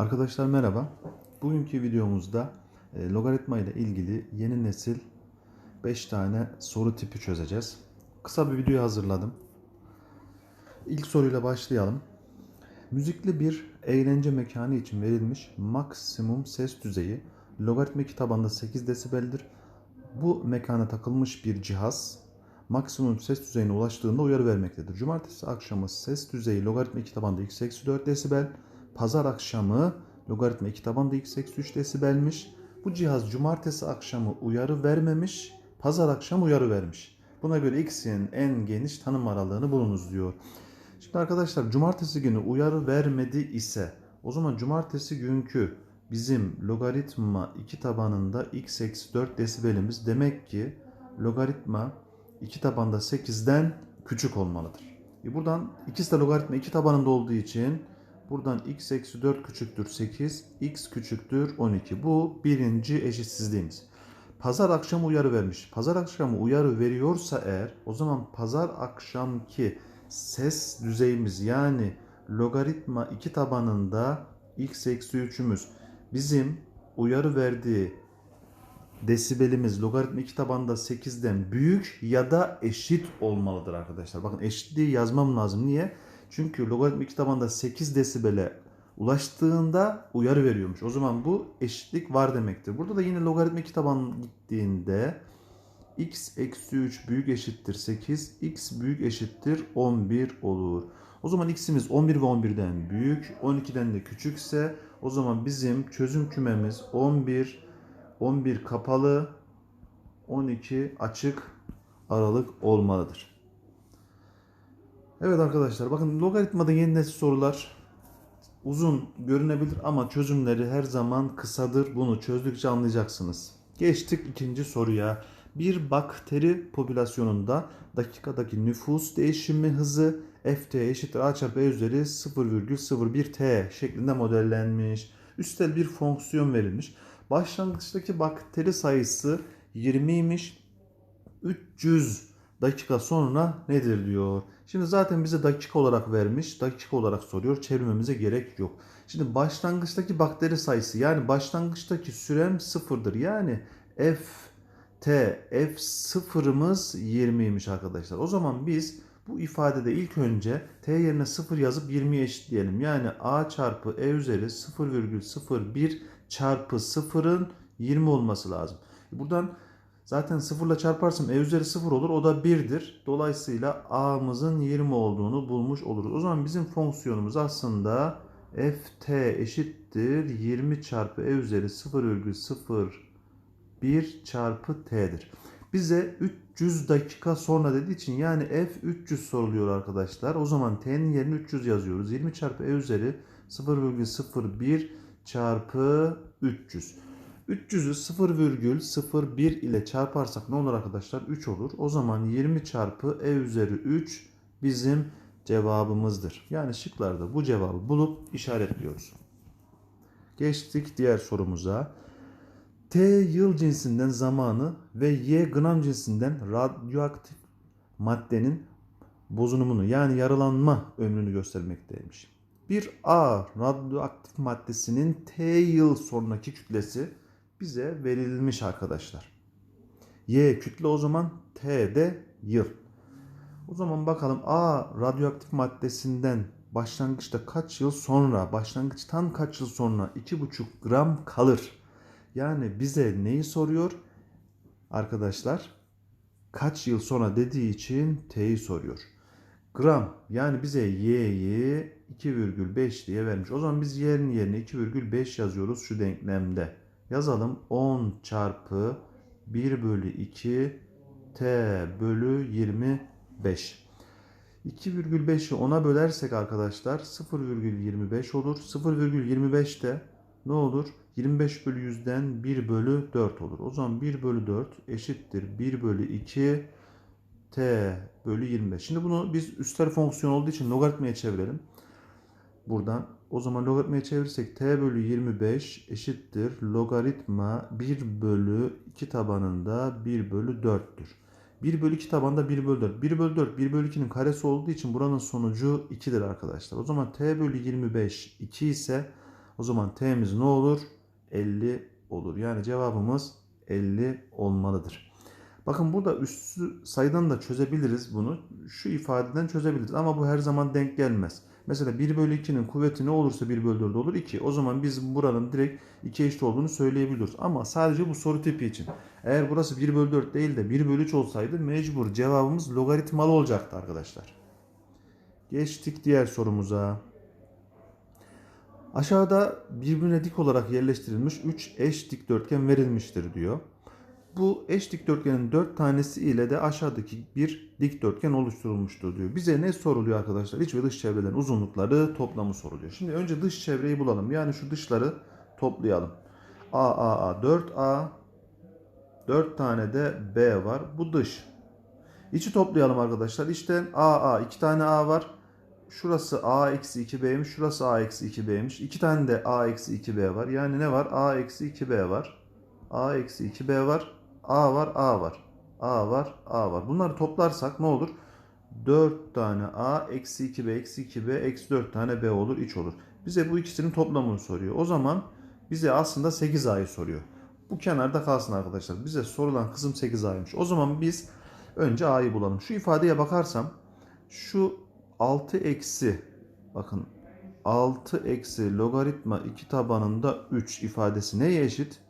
Arkadaşlar merhaba. Bugünkü videomuzda e, logaritma ile ilgili yeni nesil 5 tane soru tipi çözeceğiz. Kısa bir video hazırladım. İlk soruyla başlayalım. Müzikli bir eğlence mekanı için verilmiş maksimum ses düzeyi logaritmik tabanda 8 desibeldir. Bu mekana takılmış bir cihaz maksimum ses düzeyine ulaştığında uyarı vermektedir. Cumartesi akşamı ses düzeyi logaritma 2 tabanda x eksi 4 desibel. Pazar akşamı logaritma 2 tabanda x eksi 3 desibelmiş. Bu cihaz cumartesi akşamı uyarı vermemiş. Pazar akşamı uyarı vermiş. Buna göre x'in en geniş tanım aralığını bulunuz diyor. Şimdi arkadaşlar cumartesi günü uyarı vermedi ise o zaman cumartesi günkü bizim logaritma 2 tabanında x eksi 4 desibelimiz demek ki logaritma 2 tabanda 8'den küçük olmalıdır. E buradan ikisi de logaritma 2 tabanında olduğu için buradan x eksi 4 küçüktür 8, x küçüktür 12. Bu birinci eşitsizliğimiz. Pazar akşamı uyarı vermiş. Pazar akşamı uyarı veriyorsa eğer o zaman pazar akşamki ses düzeyimiz yani logaritma 2 tabanında x eksi 3'ümüz bizim uyarı verdiği desibelimiz logaritma 2 tabanında 8'den büyük ya da eşit olmalıdır arkadaşlar. Bakın eşitliği yazmam lazım. Niye? Çünkü logaritma 2 tabanında 8 desibele ulaştığında uyarı veriyormuş. O zaman bu eşitlik var demektir. Burada da yine logaritma 2 taban gittiğinde x eksi 3 büyük eşittir 8, x büyük eşittir 11 olur. O zaman x'imiz 11 ve 11'den büyük, 12'den de küçükse o zaman bizim çözüm kümemiz 11, 11 kapalı, 12 açık aralık olmalıdır. Evet arkadaşlar bakın logaritmada yeni nesil sorular uzun görünebilir ama çözümleri her zaman kısadır. Bunu çözdükçe anlayacaksınız. Geçtik ikinci soruya. Bir bakteri popülasyonunda dakikadaki nüfus değişimi hızı ft eşittir a çarpı e üzeri 0,01 t şeklinde modellenmiş. Üstel bir fonksiyon verilmiş. Başlangıçtaki bakteri sayısı 20'ymiş. 300 dakika sonra nedir diyor. Şimdi zaten bize dakika olarak vermiş. Dakika olarak soruyor. Çevirmemize gerek yok. Şimdi başlangıçtaki bakteri sayısı yani başlangıçtaki sürem sıfırdır. Yani f t f sıfırımız 20'ymiş arkadaşlar. O zaman biz bu ifadede ilk önce t yerine 0 yazıp 20'ye eşitleyelim. Yani a çarpı e üzeri 0,01 çarpı 0'ın 20 olması lazım. Buradan zaten 0 ile çarparsam e üzeri 0 olur. O da 1'dir. Dolayısıyla a'mızın 20 olduğunu bulmuş oluruz. O zaman bizim fonksiyonumuz aslında ft eşittir 20 çarpı e üzeri 0,01 çarpı t'dir. Bize 300 dakika sonra dediği için yani f 300 soruluyor arkadaşlar. O zaman t'nin yerine 300 yazıyoruz. 20 çarpı e üzeri 0,01 çarpı 300. 300'ü 0,01 ile çarparsak ne olur arkadaşlar? 3 olur. O zaman 20 çarpı e üzeri 3 bizim cevabımızdır. Yani şıklarda bu cevabı bulup işaretliyoruz. Geçtik diğer sorumuza. T yıl cinsinden zamanı ve Y gram cinsinden radyoaktif maddenin bozunumunu yani yaralanma ömrünü göstermekteymiş. Bir A radyoaktif maddesinin T yıl sonraki kütlesi bize verilmiş arkadaşlar. Y kütle o zaman T de yıl. O zaman bakalım A radyoaktif maddesinden başlangıçta kaç yıl sonra, başlangıçtan kaç yıl sonra 2,5 gram kalır. Yani bize neyi soruyor? Arkadaşlar kaç yıl sonra dediği için T'yi soruyor. Gram yani bize Y'yi 2,5 diye vermiş. O zaman biz Y'nin yerine 2,5 yazıyoruz şu denklemde. Yazalım 10 çarpı 1 bölü 2 T bölü 25. 2,5'i 10'a bölersek arkadaşlar 0,25 olur. 0,25 de ne olur? 25 bölü 100'den 1 bölü 4 olur. O zaman 1 bölü 4 eşittir 1 bölü 2 t bölü 25. Şimdi bunu biz üstel fonksiyon olduğu için logaritmaya çevirelim. Buradan o zaman logaritmaya çevirirsek t bölü 25 eşittir logaritma 1 bölü 2 tabanında 1 bölü 4'tür. 1 bölü 2 tabanda 1 bölü 4. 1 bölü 4 1 bölü 2'nin karesi olduğu için buranın sonucu 2'dir arkadaşlar. O zaman t bölü 25 2 ise O zaman t'miz ne olur? 50 olur. Yani cevabımız 50 olmalıdır. Bakın burada üstü sayıdan da çözebiliriz bunu. Şu ifadeden çözebiliriz ama bu her zaman denk gelmez. Mesela 1 bölü 2'nin kuvveti ne olursa 1 bölü 4 olur 2. O zaman biz buranın direkt 2 eşit olduğunu söyleyebiliyoruz. Ama sadece bu soru tipi için. Eğer burası 1 bölü 4 değil de 1 bölü 3 olsaydı mecbur cevabımız logaritmalı olacaktı arkadaşlar. Geçtik diğer sorumuza. Aşağıda birbirine dik olarak yerleştirilmiş 3 eş dikdörtgen verilmiştir diyor. Bu eş dikdörtgenin 4 tanesi ile de aşağıdaki bir dikdörtgen oluşturulmuştur diyor. Bize ne soruluyor arkadaşlar? İç ve dış çevrelerin uzunlukları toplamı soruluyor. Şimdi önce dış çevreyi bulalım. Yani şu dışları toplayalım. A, A, A, 4A, 4 tane de B var. Bu dış. İçi toplayalım arkadaşlar. İşte A, A, 2 tane A var. Şurası A eksi 2B'ymiş. Şurası A eksi 2B'ymiş. 2 tane de A eksi 2B var. Yani ne var? A eksi 2B var. A eksi 2B var. A var, A var. A var, A var. Bunları toplarsak ne olur? 4 tane A eksi 2B eksi 2B eksi 4 tane B olur, iç olur. Bize bu ikisinin toplamını soruyor. O zaman bize aslında 8A'yı soruyor. Bu kenarda kalsın arkadaşlar. Bize sorulan kısım 8A'ymış. O zaman biz önce A'yı bulalım. Şu ifadeye bakarsam şu 6 eksi bakın 6 eksi logaritma 2 tabanında 3 ifadesi neye eşit?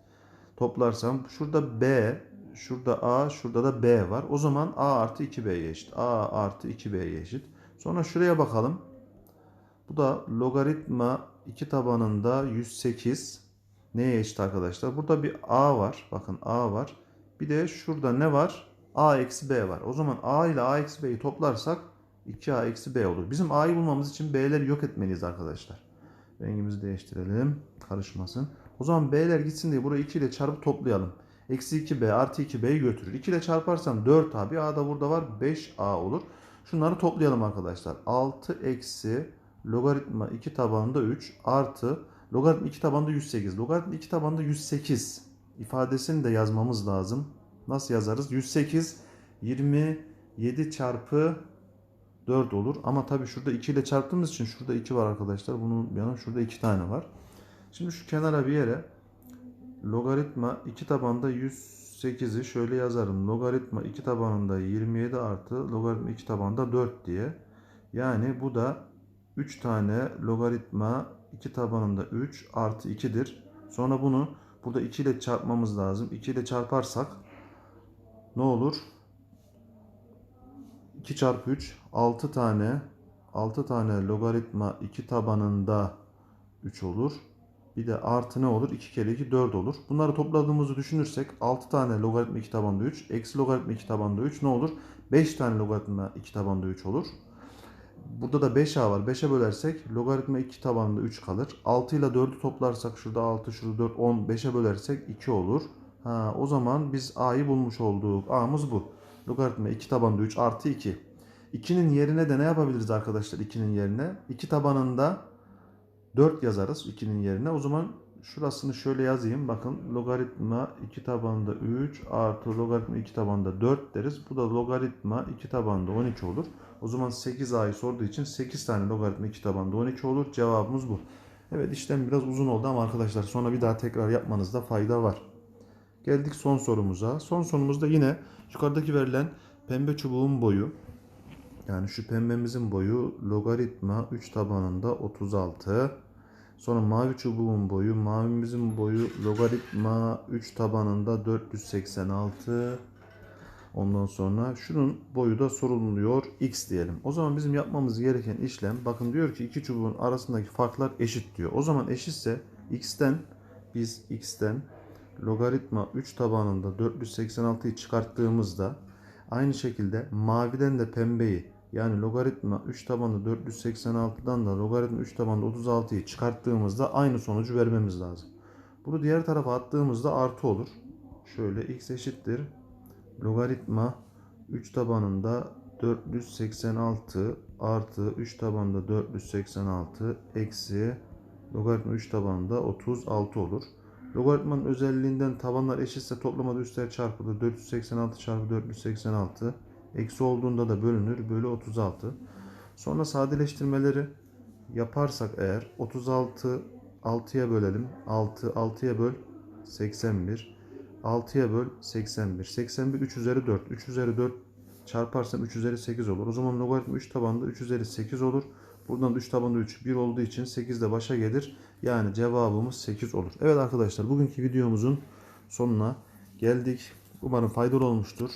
Toplarsam şurada B, şurada A, şurada da B var. O zaman A artı 2B'ye eşit. A artı 2B'ye eşit. Sonra şuraya bakalım. Bu da logaritma 2 tabanında 108 neye eşit arkadaşlar? Burada bir A var. Bakın A var. Bir de şurada ne var? A eksi B var. O zaman A ile A eksi B'yi toplarsak 2A eksi B olur. Bizim A'yı bulmamız için B'leri yok etmeliyiz arkadaşlar. Rengimizi değiştirelim. Karışmasın. O zaman B'ler gitsin diye burayı 2 ile çarpıp toplayalım. Eksi 2B artı 2B'yi götürür. 2 ile çarparsam 4A. Bir A da burada var. 5A olur. Şunları toplayalım arkadaşlar. 6 eksi logaritma 2 tabanında 3 artı logaritma 2 tabanında 108. Logaritma 2 tabanında 108 ifadesini de yazmamız lazım. Nasıl yazarız? 108 27 çarpı 4 olur. Ama tabii şurada 2 ile çarptığımız için şurada 2 var arkadaşlar. Bunun yanı şurada 2 tane var. Şimdi şu kenara bir yere logaritma 2 tabanda 108'i şöyle yazarım. Logaritma 2 tabanında 27 artı logaritma 2 tabanında 4 diye. Yani bu da 3 tane logaritma 2 tabanında 3 artı 2'dir. Sonra bunu burada 2 ile çarpmamız lazım. 2 ile çarparsak ne olur? 2 çarpı 3 6 tane 6 tane logaritma 2 tabanında 3 olur. Bir de artı ne olur? 2 kere 2 4 olur. Bunları topladığımızı düşünürsek 6 tane logaritma 2 tabanda 3 eksi logaritma 2 tabanda 3 ne olur? 5 tane logaritma 2 tabanda 3 olur. Burada da 5a var. 5'e bölersek logaritma 2 tabanında 3 kalır. 6 ile 4'ü toplarsak şurada 6 şurada 4 10 5'e bölersek 2 olur. Ha, o zaman biz a'yı bulmuş olduk. a'mız bu. Logaritma 2 tabanında 3 artı 2. 2'nin yerine de ne yapabiliriz arkadaşlar 2'nin yerine? 2 tabanında 4 yazarız 2'nin yerine. O zaman şurasını şöyle yazayım. Bakın logaritma 2 tabanında 3 artı logaritma 2 tabanında 4 deriz. Bu da logaritma 2 tabanında 12 olur. O zaman 8a'yı sorduğu için 8 tane logaritma 2 tabanında 12 olur. Cevabımız bu. Evet işlem biraz uzun oldu ama arkadaşlar sonra bir daha tekrar yapmanızda fayda var. Geldik son sorumuza. Son sorumuzda yine yukarıdaki verilen pembe çubuğun boyu yani şu pembemizin boyu logaritma 3 tabanında 36. Sonra mavi çubuğun boyu, mavimizin boyu logaritma 3 tabanında 486. Ondan sonra şunun boyu da sorulmuyor x diyelim. O zaman bizim yapmamız gereken işlem bakın diyor ki iki çubuğun arasındaki farklar eşit diyor. O zaman eşitse x'ten biz x'ten logaritma 3 tabanında 486'yı çıkarttığımızda aynı şekilde maviden de pembeyi yani logaritma 3 tabanlı 486'dan da logaritma 3 tabanlı 36'yı çıkarttığımızda aynı sonucu vermemiz lazım. Bunu diğer tarafa attığımızda artı olur. Şöyle x eşittir. Logaritma 3 tabanında 486 artı 3 tabanında 486 eksi logaritma 3 tabanında 36 olur. Logaritmanın özelliğinden tabanlar eşitse toplamada üstler çarpılır. 486 çarpı 486 Eksi olduğunda da bölünür. Bölü 36. Sonra sadeleştirmeleri yaparsak eğer 36 6'ya bölelim. 6 6'ya böl 81. 6'ya böl 81. 81 3 üzeri 4. 3 üzeri 4 çarparsam 3 üzeri 8 olur. O zaman logaritma 3 tabanında 3 üzeri 8 olur. Buradan 3 tabanında 3 1 olduğu için 8 de başa gelir. Yani cevabımız 8 olur. Evet arkadaşlar bugünkü videomuzun sonuna geldik. Umarım faydalı olmuştur.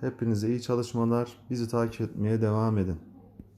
Hepinize iyi çalışmalar. Bizi takip etmeye devam edin.